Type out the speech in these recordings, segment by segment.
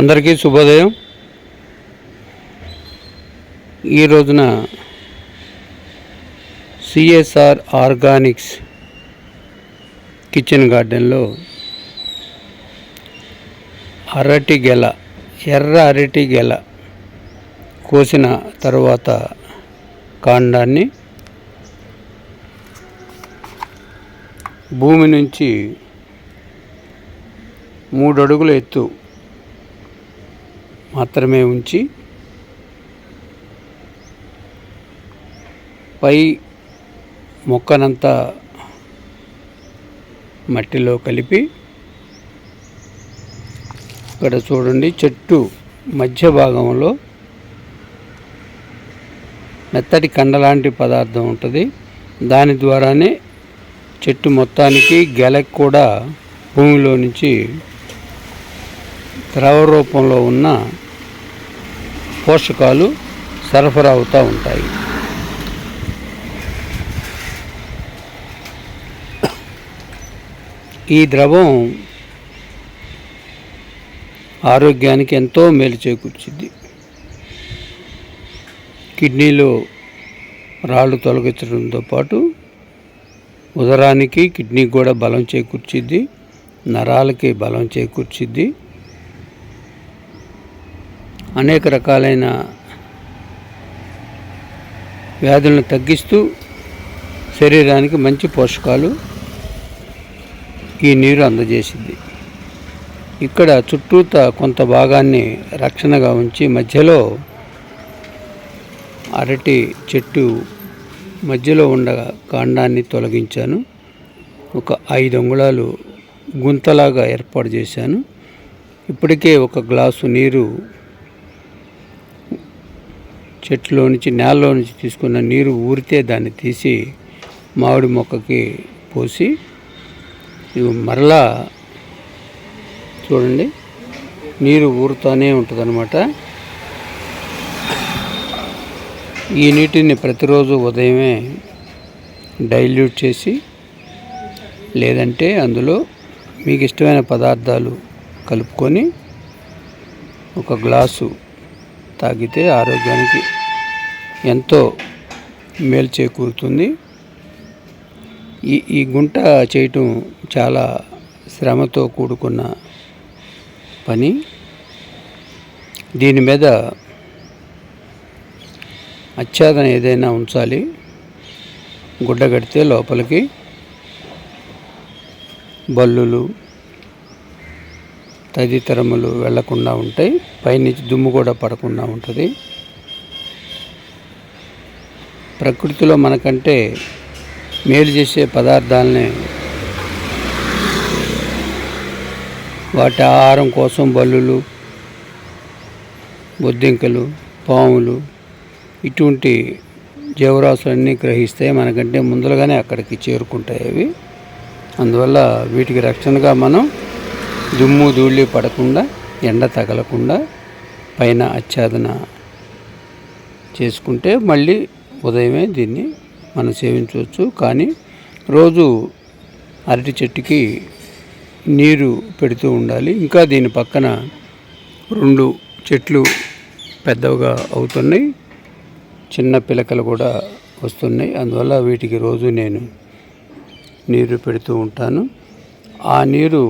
అందరికీ శుభోదయం. ఈ రోజున సిఎస్ఆర్ ఆర్గానిక్స్ కిచెన్ గార్డెన్లో అరటి గెల ఎర్ర అరటి గెల కోసిన తరువాత కాండాన్ని భూమి నుంచి మూడు అడుగుల ఎత్తు మాత్రమే ఉంచి పై మొక్కనంతా మట్టిలో కలిపి ఇక్కడ చూడండి చెట్టు మధ్య భాగంలో మెత్తటి కండలాంటి పదార్థం ఉంటుంది. దాని ద్వారానే చెట్టు మొత్తానికి గెలకు కూడా భూమిలో నుంచి ద్రవ రూపంలో ఉన్న పోషకాలు సరఫరా అవుతూ ఉంటాయి. ఈ ద్రవం ఆరోగ్యానికి ఎంతో మేలు చేకూర్చింది. కిడ్నీలో రాళ్ళు తొలగించడంతో పాటు ఉదరానికి కిడ్నీకి కూడా బలం చేకూర్చిద్ది నరాలకి బలం చేకూర్చిద్ది అనేక రకాలైన వ్యాధులను తగ్గిస్తూ శరీరానికి మంచి పోషకాలు ఈ నీరు అందజేసింది. ఇక్కడ చుట్టూత కొంత భాగాన్ని రక్షణగా ఉంచి మధ్యలో అరటి చెట్టు మధ్యలో ఉండగా కాండాన్ని తొలగించాను. ఒక ఐదు అంగుళాలు గుంతలాగా ఏర్పాటు చేశాను. ఇప్పటికే ఒక గ్లాసు నీరు చెట్టులో నుంచి నేలలో నుంచి తీసుకున్న నీరు ఊరితే దాన్ని తీసి మామిడి మొక్కకి పోసి ఇవి మరలా చూడండి నీరు ఊరుతూనే ఉంటుందన్నమాట. ఈ నీటిని ప్రతిరోజు ఉదయమే డైల్యూట్ చేసి లేదంటే అందులో మీకు ఇష్టమైన పదార్థాలు కలుపుకొని ఒక గ్లాసు తాగితే ఆరోగ్యానికి ఎంతో మేలు చేకూరుతుంది. ఈ ఈ గుంట చేయటం చాలా శ్రమతో కూడుకున్న పని. దీని మీద ఆచ్ఛాదన ఏదైనా ఉంచాలి. గుడ్డ కడితే లోపలికి బల్లులు తదితరములు వెళ్ళకుండా ఉంటాయి. పైనుంచి దుమ్ము కూడా పడకుండా ఉంటుంది. ప్రకృతిలో మనకంటే మేలు చేసే పదార్థాలని వాటి ఆహారం కోసం బల్లులు బొద్దింకలు పాములు ఇటువంటి జీవరాశులన్నీ గ్రహిస్తాయి మనకంటే ముందులుగానే అక్కడికి చేరుకుంటాయి అవి. అందువల్ల వీటికి రక్షణగా మనం దుమ్ము ధూళి పడకుండా ఎండ తగలకుండా పైన ఆచ్ఛాదన చేసుకుంటే మళ్ళీ ఉదయమే దీన్ని మనం సేవించవచ్చు. కానీ రోజు అరటి చెట్టుకి నీరు పెడుతూ ఉండాలి. ఇంకా దీని పక్కన రెండు చెట్లు పెద్దవిగా అవుతున్నాయి. చిన్న పిలకలు కూడా వస్తున్నాయి. అందువల్ల వీటికి రోజు నేను నీరు పెడుతూ ఉంటాను. ఆ నీరు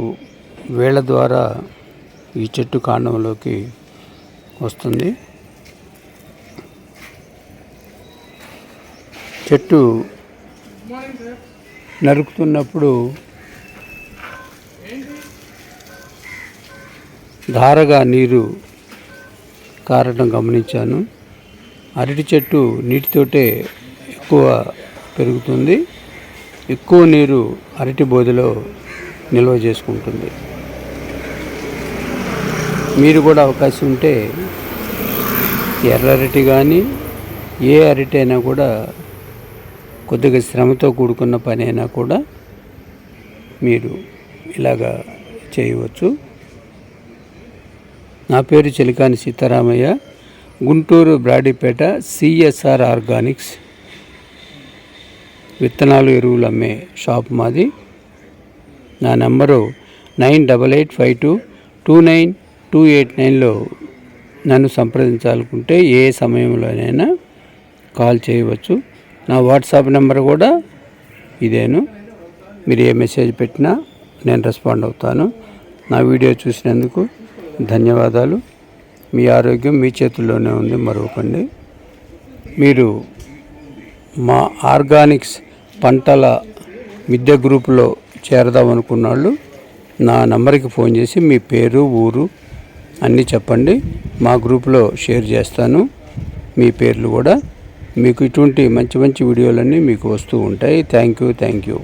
వేళ్ళ ద్వారా ఈ చెట్టు కాండంలోకి వస్తుంది. చెట్టు నరుకుతున్నప్పుడు ధారగా నీరు కారడం గమనించాను. అరటి చెట్టు నీటితోటే ఎక్కువ పెరుగుతుంది. ఎక్కువ నీరు అరటి బోధలో నిల్వ చేసుకుంటుంది. మీరు కూడా అవకాశం ఉంటే ఎర్ర అరటి కానీ ఏ అరటి అయినా కూడా కొద్దిగా శ్రమతో కూడుకున్న పని అయినా కూడా మీరు ఇలాగా చేయవచ్చు. నా పేరు చెలికాని సీతారామయ్య. గుంటూరు బ్రాడీపేట సిఎస్ఆర్ ఆర్గానిక్స్ విత్తనాలు ఎరువులు అమ్మే షాప్ మాది. నా number nine double eight five two two nine two eight నైన్లో నన్ను సంప్రదించాలనుకుంటే ఏ సమయంలోనైనా కాల్ చేయవచ్చు. నా వాట్సాప్ నెంబర్ కూడా ఇదేను. మీరు ఏ మెసేజ్ పెట్టినా నేను రెస్పాండ్ అవుతాను. నా వీడియో చూసినందుకు ధన్యవాదాలు. మీ ఆరోగ్యం మీ చేతుల్లోనే ఉంది మరొకండి. మీరు మా ఆర్గానిక్స్ పంటల మిద్దె గ్రూపులో చేరదాం అనుకున్న వాళ్ళు నా నంబర్కి ఫోన్ చేసి మీ పేరు ఊరు అన్నీ చెప్పండి. మా గ్రూప్లో షేర్ చేస్తాను. మీ పేర్లు కూడా. మీకు ఇటువంటి మంచి మంచి వీడియోలన్నీ మీకు వస్తూ ఉంటాయి. Thank you thank you.